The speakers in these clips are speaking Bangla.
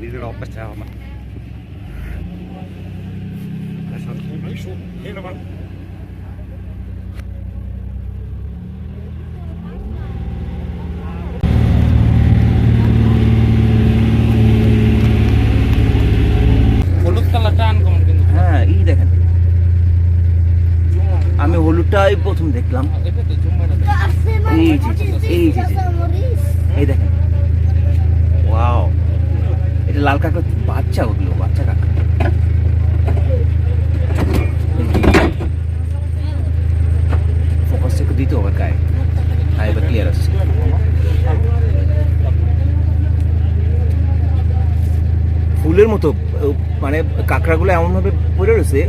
Weer op het helmen. Dat is wat helemaal. আমি প্রথম দেখলাম। তো জুম্মাটা এই যে এই যে যে, এই দেখেন। ওয়াও। এটা লাল কাকার বাচ্চা ওগুলো বাচ্চা কাকা ফোকাসটা একটু দিতে হবে গায়ে। হ্যাঁ এবার ক্লিয়ার আসছে ফুলের মতো মানে কাঁকড়াগুলো এমনভাবে পড়ে রয়েছে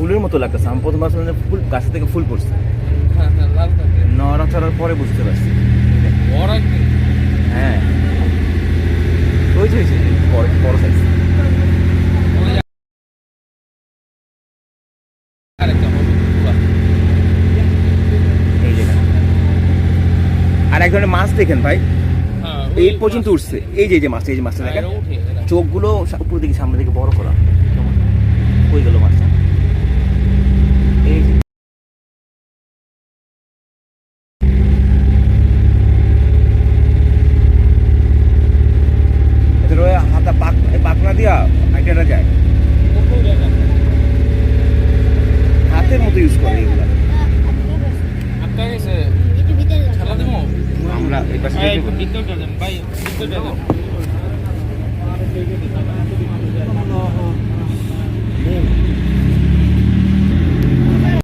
ফুলের মতো লাগতেছে। আমি প্রথম আসলে ফুল গাছ থেকে ফুল পড়ছে। নড়াচড়ার পরে বুঝতে পারছি। হ্যাঁ। ওই যে বড় বড় সাইজ। আর এক ধরনের মাছ দেখেন ভাই। এই পর্যন্ত উঠছে। এই যে যে মাছটা এই যে মাছটা দেখেন। চোখগুলো উপর দিকে সামনের দিকে বড় করা কেমন? কই গেল মাছটা এই যে ওই হাতা পাক পাকনা দিয়া হাইটেটা যায়। হাতের মতো ইউজ করে এগুলো। আমরা এই পাশে ভাই,